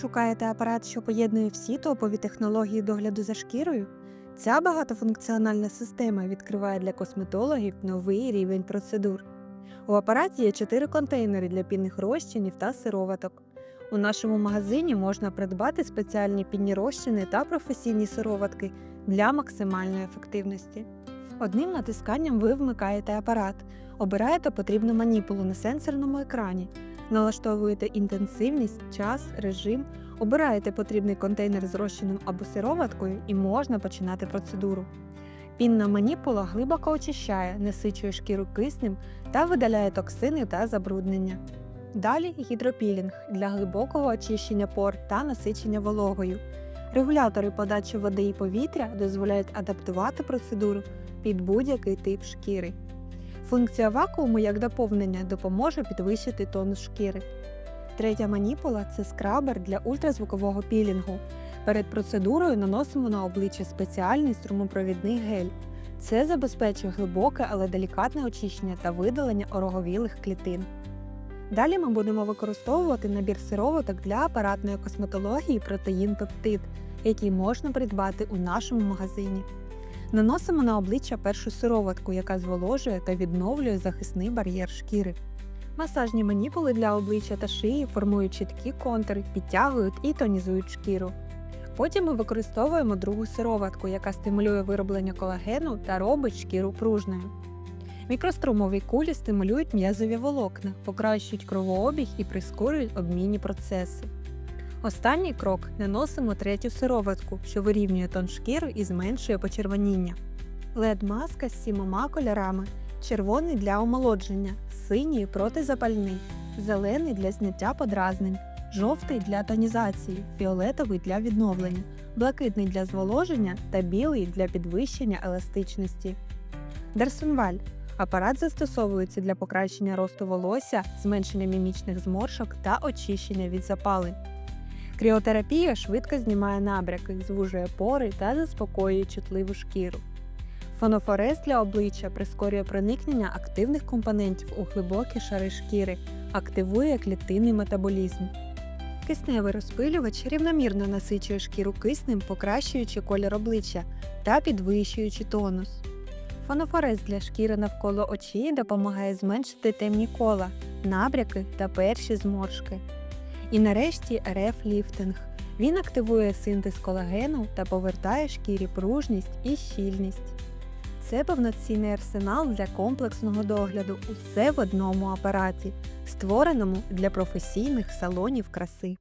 Шукаєте апарат, що поєднує всі топові технології догляду за шкірою? Ця багатофункціональна система відкриває для косметологів новий рівень процедур. У апараті є чотири контейнери для пінних розчинів та сироваток. У нашому магазині можна придбати спеціальні пінні розчини та професійні сироватки для максимальної ефективності. Одним натисканням ви вмикаєте апарат, обираєте потрібну маніпулу на сенсорному екрані, налаштовуєте інтенсивність, час, режим, обираєте потрібний контейнер з розчином або сироваткою і можна починати процедуру. Пінна маніпула глибоко очищає, насичує шкіру киснем та видаляє токсини та забруднення. Далі гідропілінг для глибокого очищення пор та насичення вологою. Регулятори подачі води і повітря дозволяють адаптувати процедуру під будь-який тип шкіри. Функція вакууму як доповнення допоможе підвищити тонус шкіри. Третя маніпула це скрабер для ультразвукового пілінгу. Перед процедурою наносимо на обличчя спеціальний струмопровідний гель. Це забезпечує глибоке, але делікатне очищення та видалення ороговілих клітин. Далі ми будемо використовувати набір сироваток для апаратної косметології протеїн пептид, який можна придбати у нашому магазині. Наносимо на обличчя першу сироватку, яка зволожує та відновлює захисний бар'єр шкіри. Масажні маніпули для обличчя та шиї формують чіткі контури, підтягують і тонізують шкіру. Потім ми використовуємо другу сироватку, яка стимулює вироблення колагену та робить шкіру пружною. Мікрострумові кулі стимулюють м'язові волокна, покращують кровообіг і прискорюють обмінні процеси. Останній крок наносимо третю сироватку, що вирівнює тон шкіри і зменшує почервоніння. led маска з сімома кольорами: червоний для омолодження, синій протизапальний, зелений для зняття подразнень, жовтий для тонізації, фіолетовий для відновлення, блакитний для зволоження та білий для підвищення еластичності. Дерсонваль Апарат застосовується для покращення росту волосся, зменшення мімічних зморшок та очищення від запалень. Кріотерапія швидко знімає набряки, звужує пори та заспокоює чутливу шкіру. Фонофорез для обличчя прискорює проникнення активних компонентів у глибокі шари шкіри, активує клітинний метаболізм. Кисневий розпилювач рівномірно насичує шкіру киснем, покращуючи колір обличчя та підвищуючи тонус. Фонофорез для шкіри навколо очей допомагає зменшити темні кола, набряки та перші зморшки. І нарешті РФ-ліфтинг. Він активує синтез колагену та повертає шкірі пружність і щільність. Це повноцінний арсенал для комплексного догляду, усе в одному апараті, створеному для професійних салонів краси.